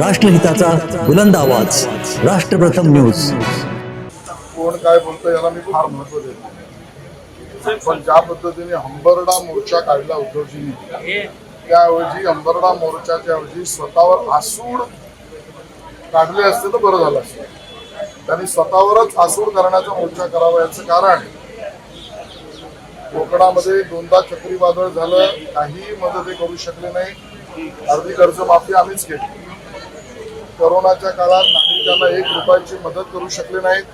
राष्ट्रहिताचा बुलंद आवाज. राष्ट्रप्रथम न्यूज. कोण काय बोलतो याला मी फार महत्त्व देतो पण ज्या पद्धतीने हंबरडा मोर्चा काढला उद्धवजींनी त्याऐवजी हंबरडा मोर्चाच्या ऐवजी स्वतःवर आसूड काढले असते तर बरं झालं असतं. त्यांनी स्वतःवरच आसूड करण्याचा मोर्चा करावा याचं कारण कोकणामध्ये दोनदा चक्रीवादळ झालं काही मदत हे करू शकले नाही. अर्धी कर्जमाफी आम्हीच केली. कोरोनाच्या काळात नागरिकांना एक रुपयाची मदत करू शकले नाहीत.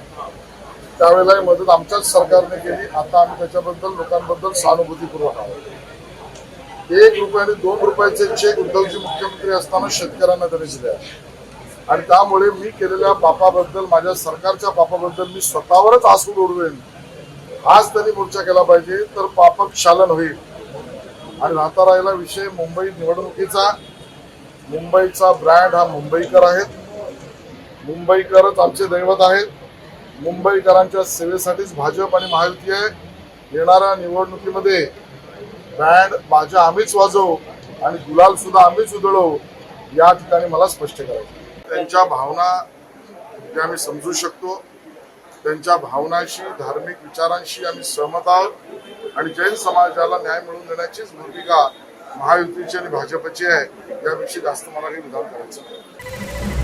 त्यावेळेला मदत आमच्याच सरकारने केली. आता आम्ही त्याच्याबद्दल लोकांबद्दल सहानुभूतीपूर्वक आहोत. एक रुपयाने दोन रुपयाचे चेक उद्धवजी मुख्यमंत्री असताना शेतकऱ्यांना त्यांनी दिले आहे. आणि त्यामुळे मी केलेल्या पापाबद्दल माझ्या सरकारच्या पापाबद्दल मी स्वतःवरच आसू उडवेन. आज त्यांनी मोर्चा केला पाहिजे तर पापक शालन होईल. आणि राहता राहिला विषय मुंबई निवडणुकीचा. मुंबईचा ब्रँड हा मुंबईकर आहेत. मुंबईकरच आमचे दैवत आहेत. मुंबईकरांच्या सेवेसाठीच भाजप आणि महायुती आहे. येणाऱ्या निवडणुकीमध्ये बँड माझ्या आम्हीच वाजवू आणि गुलाल सुद्धा आम्हीच उधळवू या ठिकाणी मला स्पष्ट करायचं त्यांच्या भावना त्या आम्ही समजू शकतो. त्यांच्या भावनाशी धार्मिक विचारांशी आम्ही सहमत आहोत. आणि जैन समाजाला न्याय मिळवून देण्याचीच भूमिका महायुतीची आणि भाजपची आहे याविषयी जास्त मला काही विधान करायचं